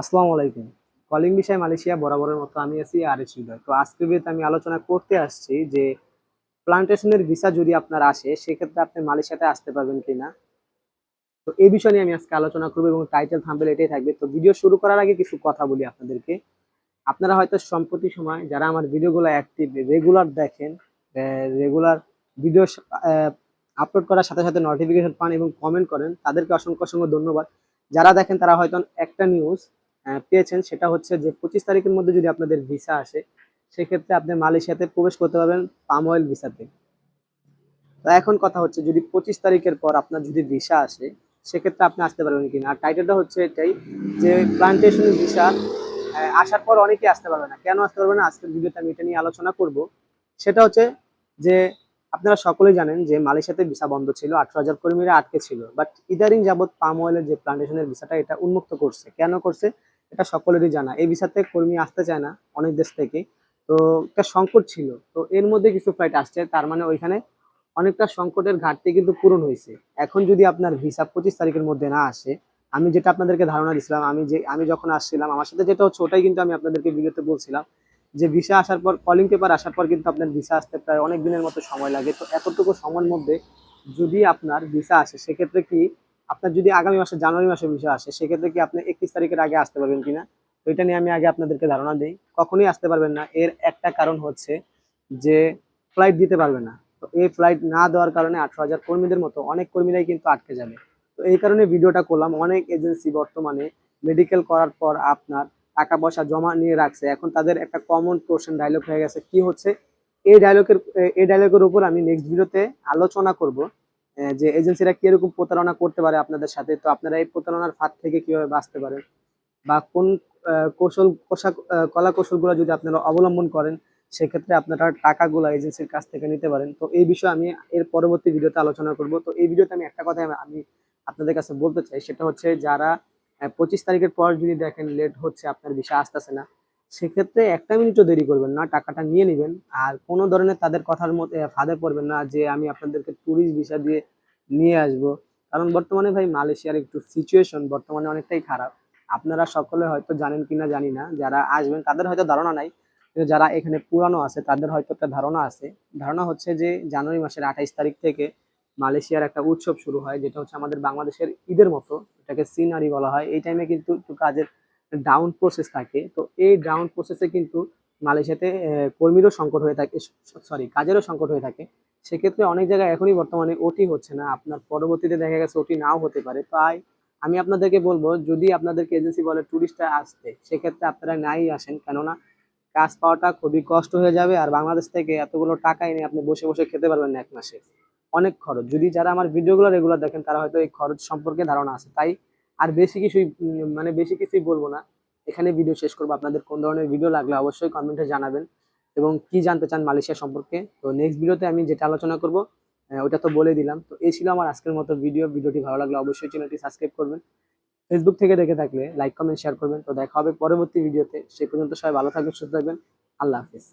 আসসালামু আলাইকুম। কলিং বিষয় মালয়েশিয়া বরাবরের মতো আমি আছি আর এস তো আজকের ভিডিওতে আমি আলোচনা করতে আসছি যে প্লান্টেশনের ভিসা যদি আপনার আসে, সেক্ষেত্রে আপনি মালয়েশিয়াতে আসতে পারবেন কিনা? তো এই বিষয় নিয়ে আমি আজকে আলোচনা করব এবং টাইটেল থাম্বেল এটাই থাকবে। তো ভিডিও শুরু করার আগে কিছু কথা বলি আপনাদেরকে। আপনারা হয়তো সম্প্রতি সময় যারা আমার ভিডিওগুলো অ্যাক্টিভ রেগুলার দেখেন রেগুলার ভিডিও আপলোড করার সাথে সাথে নোটিফিকেশন পান এবং কমেন্ট করেন, তাদেরকে অসংখ্য অসংখ্য ধন্যবাদ। যারা দেখেন তারা হয়তো একটা নিউজ পেয়েছেন, সেটা হচ্ছে যে পঁচিশ তারিখের মধ্যে যদি আপনাদের ভিসা আসে, সেক্ষেত্রে আপনি মালয়েশিয়াতে প্রবেশ করতে পারবেন পাম অয়েল ভিসাতে এখন কথা হচ্ছে, যদি পঁচিশ তারিখের পর আপনার যদি ভিসা আসে, সেক্ষেত্রে আপনি আসতে পারবেন কিনা? আর টাইটেলটা হচ্ছে এটাই যে প্লান্টেশন ভিসা আসার পর অনেকেই আসতে পারবে না। কেন আসতে পারবে না? আজকের ভিডিওতে আমি এটা নিয়ে আলোচনা করব। সেটা হচ্ছে যে আপনারা সকলেই জানেন যে মালয়েশিয়াতে ভিসা বন্ধ ছিল, আঠারো হাজার কর্মীরা আটকে ছিল। বাট ইদারিং যাবৎ পাম অয়েলের যে প্লান্টেশনের ভিসাটা এটা উন্মুক্ত করছে। কেন করছে? এটা সকলেরই জানা। এই ভিসাতে কর্মী আসতে চায় না অনেক দেশ থেকে। তো একটা সংকট ছিল। তো এর মধ্যে কিছু ফ্লাইট আসছে। তার মানে ওইখানে অনেকটা সংকটের ঘাটতি কিন্তু পূরণ হয়েছে। এখন যদি আপনার ভিসা পঁচিশ তারিখের মধ্যে না আসে, আমি যেটা আপনাদেরকে ধারণা দিছিলাম, আমি যে, আমি যখন আসছিলাম, আমার সাথে যেটা হচ্ছে ওটাই কিন্তু আমি আপনাদেরকে ভিডিওতে বলছিলাম যে ভিসা আসার পর কলিং পেপার আসার পর কিন্তু আপনার ভিসা আসতে প্রায় অনেক দিনের মতো সময় লাগে। তো এতটুকু সময়ের মধ্যে যদি আপনার ভিসা আসে, সেক্ষেত্রে কি আপনার যদি আগামী মাসে জানুয়ারি মাসে ভিসা আসে, সেক্ষেত্রে কি আপনি একত্রিশ তারিখের আগে আসতে পারবেন কিনা? তো এটা নিয়ে আমি আগে আপনাদেরকে ধারণা দিই। কখনোই আসতে পারবেন না। এর একটা কারণ হচ্ছে যে ফ্লাইট দিতে পারবে না। তো এই ফ্লাইট না দেওয়ার কারণে আঠারো হাজার কর্মীদের মতো অনেক কর্মীরাই কিন্তু আটকে যাবে। তো এই কারণে ভিডিওটা করলাম। অনেক এজেন্সি বর্তমানে মেডিকেল করার পর আপনার টাকা পয়সা জমা নিয়ে রাখছে। এখন তাদের একটা কমন কোশ্চেন ডায়লগ হয়ে গেছে। কি হচ্ছে? এই ডায়লগের এই ডায়লগের উপর আমি নেক্সট ভিডিওতে আলোচনা করব। যে এজেন্সিরা কীরকম প্রতারণা করতে পারে আপনাদের সাথে? তো আপনারা এই প্রতারণার ফাঁদ থেকে কীভাবে বাঁচতে পারেন? বা কোন কৌশল, পোশাক কলা কৌশলগুলো যদি আপনারা অবলম্বন করেন, সেক্ষেত্রে আপনারা টাকাগুলো এজেন্সির কাছ থেকে নিতে পারেন। তো এই বিষয়ে আমি এর পরবর্তী ভিডিওতে আলোচনা করব। তো এই ভিডিওতে আমি একটা কথা আমি আপনাদের কাছে বলতে চাই। সেটা হচ্ছে যারা পঁচিশ তারিখের পর যদি দেখেন লেট হচ্ছে, আপনার বিষয় আসতেছে না। সেক্ষেত্রে একটা মিনিটও দেরি করবেন না, টাকাটা নিয়ে নেবেন। আর কোনো ধরনের তাদের কথার মধ্যে ফাঁদে পড়বেন না যে আমি আপনাদেরকে ট্যুরিস্ট ভিসা দিয়ে নিয়ে আসব। কারণ বর্তমানে ভাই মালয়েশিয়ার একটু সিচুয়েশন বর্তমানে অনেকটাই খারাপ। আপনারা সকলে হয়তো জানেন কিনা জানি না, যারা আসবেন তাদের হয়তো ধারণা নাই। কিন্তু যারা এখানে পুরানো আছে, তাদের হয়তো একটা ধারণা আছে। ধারণা হচ্ছে যে জানুয়ারি মাসের আঠাইশ তারিখ থেকে মালয়েশিয়ার একটা উৎসব শুরু হয়, যেটা হচ্ছে আমাদের বাংলাদেশের ঈদের মতো, এটাকে সিনারি বলা হয়। এই টাইমে কিন্তু একটু কাজের ডাউন প্রসেস থাকে, তো এই ডাউন প্রসেসে কিন্তু মালয়েশিয়াতে কর্মীরও সংকট হয়ে থাকে সরি কাজেরও সংকট হয়ে থাকে। সেক্ষেত্রে অনেক জায়গায় এখনই বর্তমানে ওটি হচ্ছে না, আপনার পরবর্তীতে দেখা গেছে ওটি নাও হতে পারে। তাই আমি আপনাদেরকে বলব, যদি আপনাদেরকে এজেন্সি বলে ট্যুরিস্টরা আসতে, সেক্ষেত্রে আপনারা নাই আসেন। কেননা কাজ পাওয়াটা খুবই কষ্ট হয়ে যাবে আর বাংলাদেশ থেকে এতগুলো টাকা এনে আপনি বসে বসে খেতে পারবেন না এক মাসে। অনেক খরচ। যদি যারা আমার ভিডিওগুলো রেগুলার দেখেন, তারা হয়তো এই খরচ সম্পর্কে ধারণা আছে। তাই আর বেশি কিছুই মানে বেশি কিছুই বলব না। এখানে ভিডিও শেষ করব। আপনাদের কোন ধরনের ভিডিও লাগলে অবশ্যই কমেন্টে জানাবেন। এবং কি জানতে চান মালয়েশিয়া সম্পর্কে? তো নেক্সট ভিডিওতে আমি যেটা আলোচনা করব ওটা তো বলে দিলাম। তো এই ছিল আমার আজকের মতো ভিডিও ভিডিওটি ভালো লাগলে অবশ্যই চ্যানেলটি সাবস্ক্রাইব করবেন। ফেসবুক থেকে দেখে থাকলে লাইক কমেন্ট শেয়ার করবেন। তো দেখা হবে পরবর্তী ভিডিওতে সেই পর্যন্ত সবাই ভালো থাকবেন, সুস্থ থাকবেন। আল্লাহ হাফিজ।